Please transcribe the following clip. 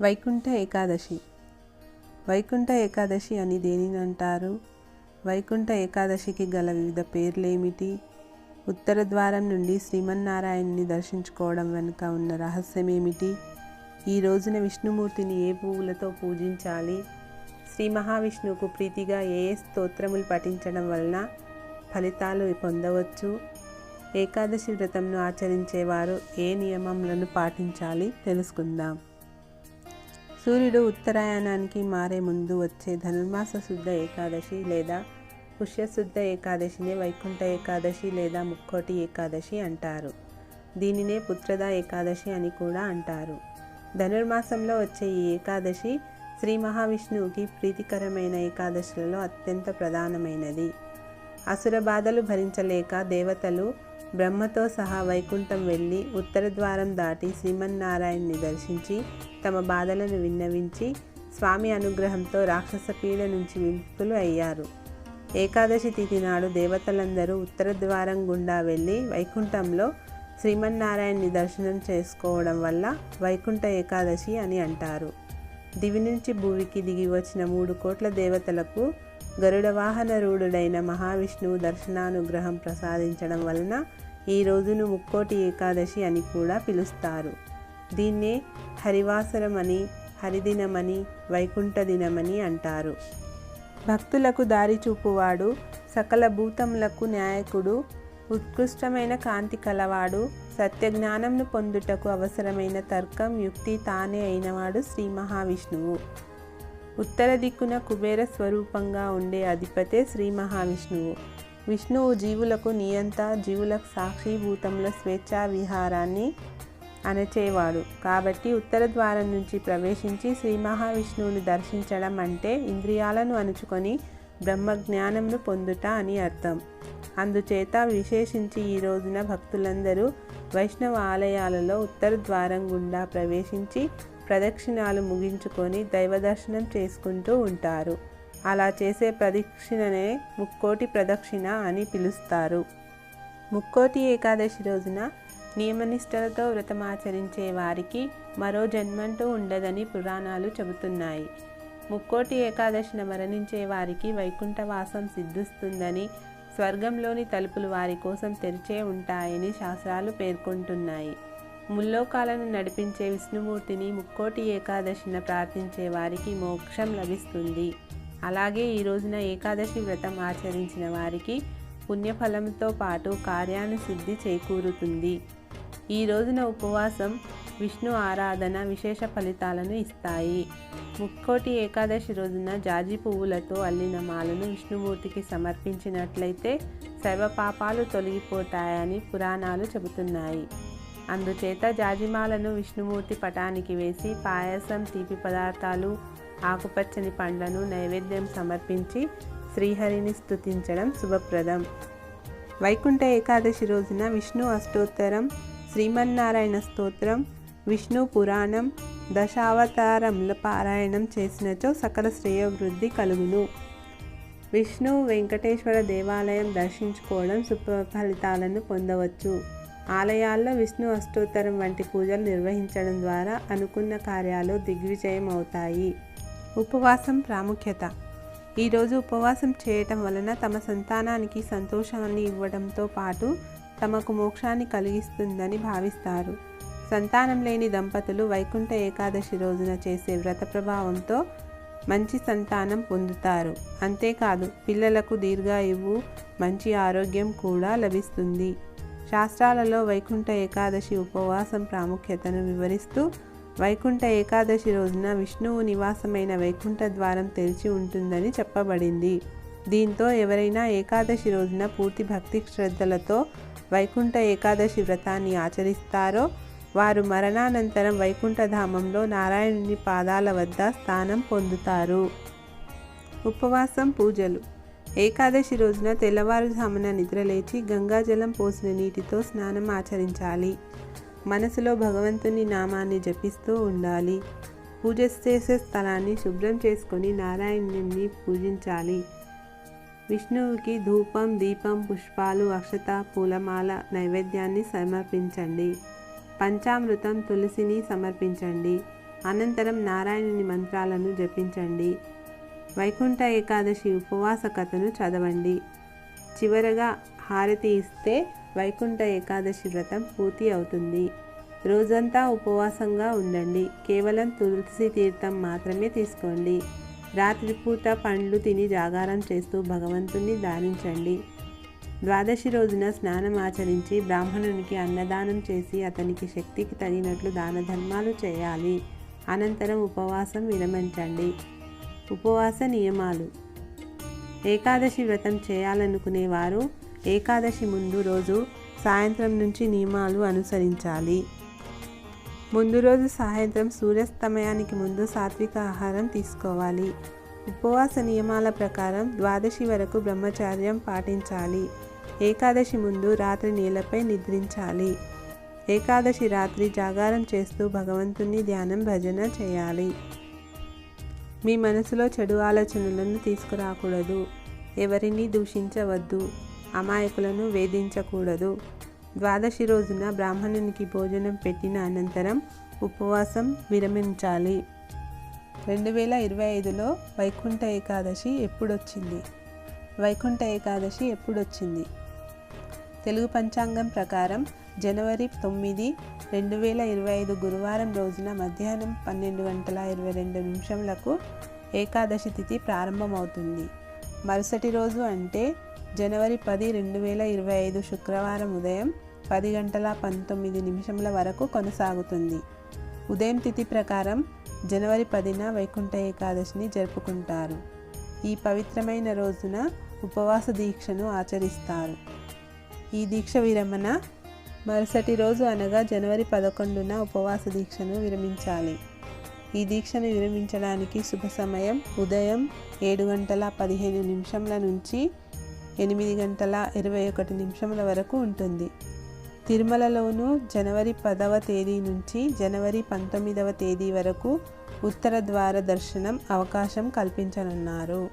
వైకుంఠ ఏకాదశి. వైకుంఠ ఏకాదశి అని దేనిని అంటారు? వైకుంఠ ఏకాదశికి గల వివిధ పేర్లేమిటి? ఉత్తర ద్వారం నుండి శ్రీమన్నారాయణ్ని దర్శించుకోవడం వెనుక ఉన్న రహస్యం ఏమిటి ఈ రోజున విష్ణుమూర్తిని ఏ పువ్వులతో పూజించాలి? శ్రీ మహావిష్ణువుకు ప్రీతిగా ఏ ఏ స్తోత్రములు పఠించడం వలన ఫలితాలు పొందవచ్చు? ఏకాదశి వ్రతంను ఆచరించేవారు ఏ నియమములను పాటించాలి? తెలుసుకుందాం. సూర్యుడు ఉత్తరాయణానికి మారే ముందు వచ్చే ధనుర్మాస శుద్ధ ఏకాదశి లేదా పుష్యశుద్ధ ఏకాదశినే వైకుంఠ ఏకాదశి లేదా ముక్కోటి ఏకాదశి అంటారు. దీనినే పుత్రద ఏకాదశి అని కూడా అంటారు. ధనుర్మాసంలో వచ్చే ఈ ఏకాదశి శ్రీ మహావిష్ణువుకి ప్రీతికరమైన ఏకాదశులలో అత్యంత ప్రధానమైనది. అసుర బాధలు భరించలేక దేవతలు బ్రహ్మతో సహా వైకుంఠం వెళ్ళి ఉత్తర ద్వారం దాటి శ్రీమన్నారాయణ్ణి దర్శించి తమ బాధలను విన్నవించి స్వామి అనుగ్రహంతో రాక్షస పీడ నుంచి విముక్తులు అయ్యారు. ఏకాదశి తిథి నాడు దేవతలందరూ ఉత్తర ద్వారం గుండా వెళ్ళి వైకుంఠంలో శ్రీమన్నారాయణ్ణి దర్శనం చేసుకోవడం వల్ల వైకుంఠ ఏకాదశి అని అంటారు. దివి నుంచి భూమికి దిగి వచ్చిన మూడు కోట్ల దేవతలకు గరుడ వాహన రూఢుడైన మహావిష్ణువు దర్శనానుగ్రహం ప్రసాదించడం వలన ఈ రోజును ముక్కోటి ఏకాదశి అని కూడా పిలుస్తారు. దీన్నే హరివాసరం అని హరిదినమని వైకుంఠ దినమని అంటారు. భక్తులకు దారి చూపువాడు సకల భూతములకు నాయకుడు ఉత్కృష్టమైన కాంతి కలవాడు సత్యజ్ఞానంను పొందుటకు అవసరమైన తర్కం యుక్తి తానే అయినవాడు శ్రీ మహావిష్ణువు. ఉత్తర దిక్కున కుబేర స్వరూపంగా ఉండే అధిపతే శ్రీ మహావిష్ణువు. విష్ణువు జీవులకు నియంత జీవులకు సాక్షిభూతముల స్వేచ్ఛా విహారాన్ని అణచేవాడు. కాబట్టి ఉత్తర ద్వారం నుంచి ప్రవేశించి శ్రీ మహావిష్ణువుని దర్శించడం అంటే ఇంద్రియాలను అణుచుకొని బ్రహ్మజ్ఞానంను పొందుట అని అర్థం. అందుచేత విశేషించి ఈ రోజున భక్తులందరూ వైష్ణవ ఆలయాలలో ఉత్తర ద్వారం గుండా ప్రవేశించి ప్రదక్షిణాలు ముగించుకొని దైవ దర్శనం చేసుకుంటూ ఉంటారు. అలా చేసే ప్రదక్షిణనే ముక్కోటి ప్రదక్షిణ అని పిలుస్తారు. ముక్కోటి ఏకాదశి రోజున నియమనిష్టలతో వ్రతమాచరించే వారికి మరో జన్మంటూ ఉండదని పురాణాలు చెబుతున్నాయి. ముక్కోటి ఏకాదశిన మరణించే వారికి వైకుంఠవాసం సిద్ధిస్తుందని స్వర్గంలోని తలుపులు వారి కోసం తెరిచే ఉంటాయని శాస్త్రాలు పేర్కొంటున్నాయి. ముల్లోకాలను నడిపించే విష్ణుమూర్తిని ముక్కోటి ఏకాదశిన ప్రార్థించే వారికి మోక్షం లభిస్తుంది. అలాగే ఈ రోజున ఏకాదశి వ్రతం ఆచరించిన వారికి పుణ్యఫలంతో పాటు కార్యాన్ని శుద్ధి చేకూరుతుంది. ఈ రోజున ఉపవాసం విష్ణు ఆరాధన విశేష ఫలితాలను ఇస్తాయి. ముక్కోటి ఏకాదశి రోజున జాజి పువ్వులతో అల్లిన మాలను విష్ణుమూర్తికి సమర్పించినట్లయితే సర్వపాపాలు తొలగిపోతాయని పురాణాలు చెబుతున్నాయి. అందుచేత జాజిమాలను విష్ణుమూర్తి పటానికి వేసి పాయసం తీపి పదార్థాలు ఆకుపచ్చని పండ్లను నైవేద్యం సమర్పించి శ్రీహరిని స్థుతించడం శుభప్రదం. వైకుంఠ ఏకాదశి రోజున విష్ణు అష్టోత్తరం శ్రీమన్నారాయణ స్తోత్రం విష్ణు పురాణం దశావతారముల పారాయణం చేసినచో సకల శ్రేయోభివృద్ధి కలుగును. విష్ణు వెంకటేశ్వర దేవాలయం దర్శించుకోవడం శుభ ఫలితాలను పొందవచ్చు. ఆలయాల్లో విష్ణు అష్టోత్తరం వంటి పూజలు నిర్వహించడం ద్వారా అనుకున్న కార్యాలు దిగ్విజయం అవుతాయి ఉపవాసం ప్రాముఖ్యత. ఈరోజు ఉపవాసం చేయటం వలన తమ సంతానానికి సంతోషాన్ని ఇవ్వడంతో పాటు తమకు మోక్షాన్ని కలిగిస్తుందని భావిస్తారు. సంతానం లేని దంపతులు వైకుంఠ ఏకాదశి రోజున చేసే వ్రత ప్రభావంతో మంచి సంతానం పొందుతారు. అంతేకాదు పిల్లలకు దీర్ఘాయువు మంచి ఆరోగ్యం కూడా లభిస్తుంది. శాస్త్రాలలో వైకుంఠ ఏకాదశి ఉపవాసం ప్రాముఖ్యతను వివరిస్తూ వైకుంఠ ఏకాదశి రోజున విష్ణువు నివాసమైన వైకుంఠ ద్వారం తెరిచి ఉంటుందని చెప్పబడింది. దీంతో ఎవరైనా ఏకాదశి రోజున పూర్తి భక్తి శ్రద్ధలతో వైకుంఠ ఏకాదశి వ్రతాన్ని ఆచరిస్తారో వారు మరణానంతరం వైకుంఠధామంలో నారాయణుని పాదాల వద్ద స్థానం పొందుతారు. ఉపవాసం పూజలు ఏకాదశి రోజున తెల్లవారుజామున నిద్రలేచి గంగాజలం పోసిన నీటితో స్నానం ఆచరించాలి. మనసులో భగవంతుని నామాన్ని జపిస్తూ ఉండాలి. పూజ చేసే స్థలాన్ని శుభ్రం చేసుకొని నారాయణుని పూజించాలి. విష్ణువుకి ధూపం దీపం పుష్పాలు అక్షత పూలమాల నైవేద్యాన్ని సమర్పించండి. పంచామృతం తులసిని సమర్పించండి. అనంతరం నారాయణుని మంత్రాలను జపించండి. వైకుంఠ ఏకాదశి ఉపవాస కథను చదవండి. చివరగా హారతి ఇస్తే వైకుంఠ ఏకాదశి వ్రతం పూర్తి అవుతుంది. రోజంతా ఉపవాసంగా ఉండండి. కేవలం తులసి తీర్థం మాత్రమే తీసుకోండి. రాత్రిపూట పండ్లు తిని జాగారం చేస్తూ భగవంతుణ్ణి దానించండి ద్వాదశి రోజున స్నానం ఆచరించి బ్రాహ్మణునికి అన్నదానం చేసి అతనికి శక్తికి తగినట్లు దాన ధర్మాలు చేయాలి. అనంతరం ఉపవాసం విరమించండి. ఉపవాస నియమాలు. ఏకాదశి వ్రతం చేయాలనుకునేవారు ఏకాదశి ముందు రోజు సాయంత్రం నుంచి నియమాలు అనుసరించాలి. ముందు రోజు సాయంత్రం సూర్యాస్తమయానికి ముందు సాత్విక ఆహారం తీసుకోవాలి. ఉపవాస నియమాల ప్రకారం ద్వాదశి వరకు బ్రహ్మచార్యం పాటించాలి. ఏకాదశి ముందు రాత్రి నీళ్ళపై నిద్రించాలి. ఏకాదశి రాత్రి జాగారం చేస్తూ భగవంతుని ధ్యానం భజన చేయాలి. మీ మనసులో చెడు ఆలోచనలను తీసుకురాకూడదు. ఎవరిని దూషించవద్దు. అమాయకులను వేధించకూడదు. ద్వాదశి రోజున బ్రాహ్మణునికి భోజనం పెట్టిన అనంతరం ఉపవాసం విరమించాలి. రెండు వేల ఇరవై ఐదులో వైకుంఠ ఏకాదశి ఎప్పుడొచ్చింది? వైకుంఠ ఏకాదశి ఎప్పుడొచ్చింది? తెలుగు పంచాంగం ప్రకారం జనవరి తొమ్మిది రెండు వేల ఇరవై ఐదు గురువారం రోజున మధ్యాహ్నం పన్నెండు గంటల ఇరవై రెండు నిమిషంలకు ఏకాదశి తిథి ప్రారంభమవుతుంది. మరుసటి రోజు అంటే జనవరి పది రెండు వేల ఇరవై ఐదు శుక్రవారం ఉదయం పది గంటల పంతొమ్మిది నిమిషముల వరకు కొనసాగుతుంది. ఉదయం తిథి ప్రకారం జనవరి పదిన వైకుంఠ ఏకాదశిని జరుపుకుంటారు. ఈ పవిత్రమైన రోజున ఉపవాస దీక్షను ఆచరిస్తారు. ఈ దీక్ష విరమణ మరుసటి రోజు అనగా జనవరి పదకొండున ఉపవాస దీక్షను విరమించాలి. ఈ దీక్షను విరమించడానికి శుభ సమయం ఉదయం ఏడు గంటల పదిహేను నిమిషంల నుంచి ఎనిమిది గంటల ఇరవై ఒకటి నిమిషముల వరకు ఉంటుంది. తిరుమలలోనూ జనవరి పదవ తేదీ నుంచి జనవరి పంతొమ్మిదవ తేదీ వరకు ఉత్తర ద్వార దర్శనం అవకాశం కల్పించనున్నారు.